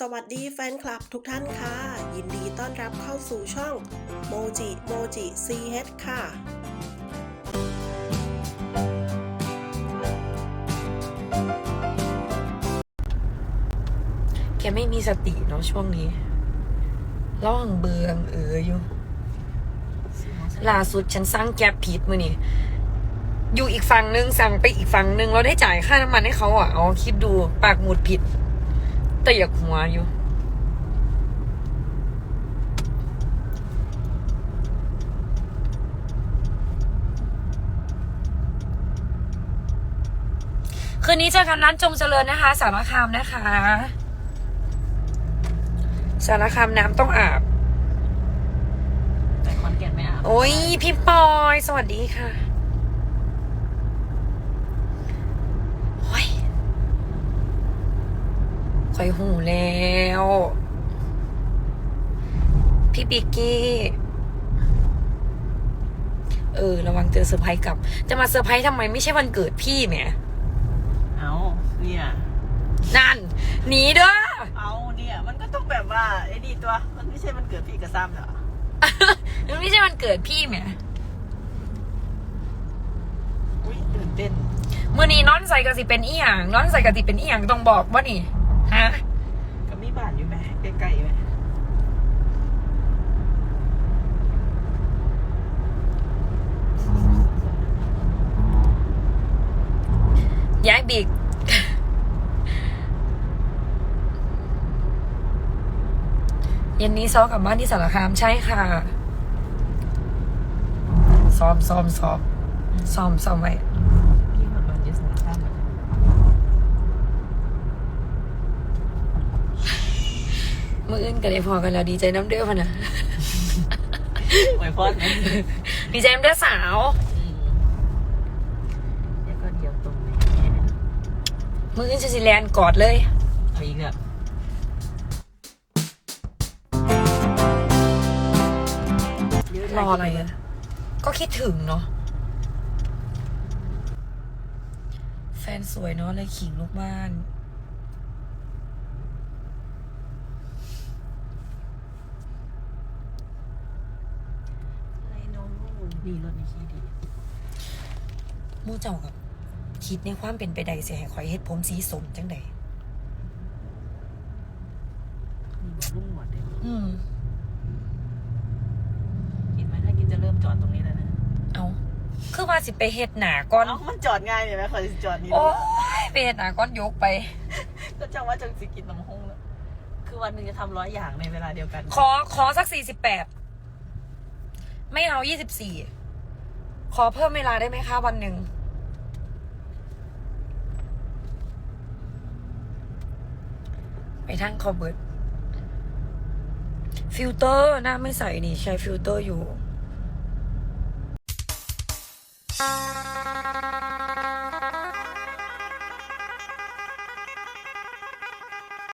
สวัสดีแฟนคลับทุกท่านค่ะ ยินดีต้อนรับเข้าสู่ช่องโมจิโมจิซีเฮดค่ะ แกไม่มีสติเนาะช่วงนี้ระหว่างเบืองเอออยู่ ล่าสุดฉันสร้างแก๊ปผิดมือนี่อยู่อีกฝั่งนึงสั่งไปอีกฝั่งนึงเราได้จ่ายค่าน้ำมันให้เขาอะเอาคิดดูปากหมุดผิด ต่อยากหัวอยู่ คืนนี้เจอกันร้านจงเจริญนะคะ สารคามนะคะ สารคามน้ำต้องอาบ แต่คอนแก่นไม่อาบ โอ้ยพี่ปอย สวัสดีค่ะโอ้ย คอยหูแล้ว พี่ปิกกี้เออระวังเจอเซอร์ไพรส์กลับ จะมาเซอร์ไพรส์ทำไมไม่ใช่วันเกิดพี่แหมเอาเนี่ยนั่นหนีเด้อเอาเนี่ย มันก็ต้องแบบว่าไอ้นี่ตัว มันไม่ใช่มันเกิดพี่กับซ้ำเหรอมันไม่ใช่วันเกิดพี่แหมอุ้ยตื่นเต้นมื่อนี้นอนใส่กะสิเป็นอีหยังนอนใส่กะสิเป็นอีหยังต้องบอกว่านี่ ฮะกับมีบ้านอยู่ไหมใกล้ๆไหมย้ายบิกเย็นนี้ซ้อมกลับบ้านที่สารคามใช่ค่ะ ซ้อมซ้อมซ้อมซ้อมซ้อมไว้ พี่คนมันจะสารภาพแบบ มื่ออื่นก็ได้พอกันแล้วดีใจน้ำเด้อพะนะไหวพอดไหมดีใจน้ำเด้อสาวอืมแล้วก็เดียวตรงนี้มื่ออื่นจะสิแลนกอดเลยเอาอีกแล้วรออะไรอะก็คิดถึงเนาะแฟนสวยเนาะเลยขิงลูกบ้าน ไอ้น้อง มีรถในขี้ดีหมู่เจ้ากับคิดในความเป็นไปใดเสียให้ข่อยเฮ็ดผมสีสมจังใดมีบอกลุ่งหมดเลยอืมกินไหมถ้ากินจะเริ่มจอดตรงนี้แล้วนะเอา คือว่าสิไปเฮ็ดหนาก้อน เอ้ามันจอดง่ายเลยไหมขอจะจอดนี่โอ้ยไปเฮ็ดหนาก้อนยกไป ก็จังว่าจังสิกินน้ำห้องแล้ว คือวันหนึ่งจะทำร้อยอย่างในเวลาเดียวกัน ขอขอสักสี่สิบแปด ไม่เอายี่สิบสี่ขอเพิ่มเวลาได้ไหมคะวันหนึ่งไปทั้งคอเบิร์ดฟิลเตอร์หน้าไม่ใส่นี่ ใช้ฟิลเตอร์อยู่